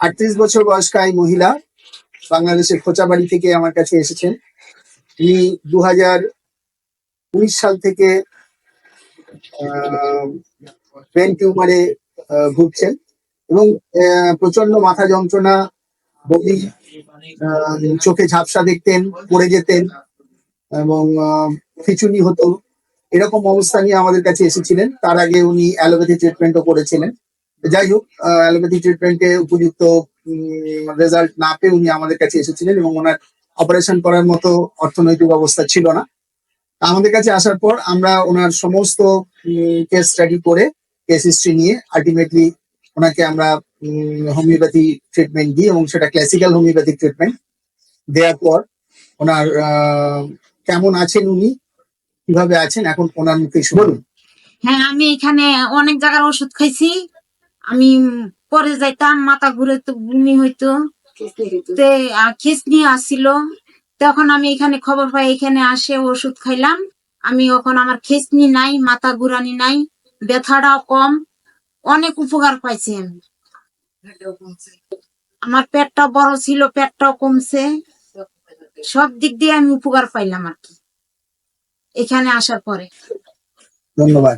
আটত্রিশ বছর বয়স্কা এই মহিলা বাংলাদেশের খোঁচাবাড়ি থেকে আমার কাছে এসেছেন। তিনি দু হাজার উনিশ সাল থেকে ব্রেন টিউমারে ভুগছেন এবং প্রচণ্ড মাথা যন্ত্রণা, বমি চোখে ঝাপসা দেখতেন, পড়ে যেতেন এবং খিচুনি হতো। এরকম অবস্থা নিয়ে আমাদের কাছে এসেছিলেন। তার আগে উনি অ্যালোপ্যাথি ট্রিটমেন্টও করেছিলেন। যাই হোক অ্যালোপ্যাথি ট্রিটমেন্টে উপযুক্ত রেজাল্ট না পেয়ে উনি আমাদের কাছে এসেছিলেন এবং ওনার অপারেশন করার মতো অর্থনৈতিক অবস্থা ছিল না। আমাদের কাছে আসার পর আমরা ওনার সমস্ত কেস স্টাডি করে কেস হিস্ট্রি নিয়ে আলটিমেটলি ওনাকে আমরা হোমিওপ্যাথি ট্রিটমেন্ট দিই এবং সেটা ক্লাসিক্যাল হোমিওপ্যাথি ট্রিটমেন্ট দেওয়ার পর ওনার আহ, কেমন আছেন উনি? কীভাবে আছেন? এখন ওনার মুখে শুনুন। হ্যাঁ আমি এখানে অনেক জায়গার ওষুধ খাইছি। আমি পরে যাইতাম মাথা ঘুরে তো বমি হইতো। তে খিসনি আসছিল। তখন আমি এখানে খবর পাই এখানে আসে ওষুধ খাইলাম। আমি এখন আমার খিসনি নাই মাথা ঘুরানি নাই ব্যথাটাও কম। অনেক উপকার পাইছি আমি। আমার পেটটা বড় ছিল পেটটাও কমছে। সব দিক দিয়ে আমি উপকার পাইলাম আর কি। এখানে আসার পরে। ধন্যবাদ।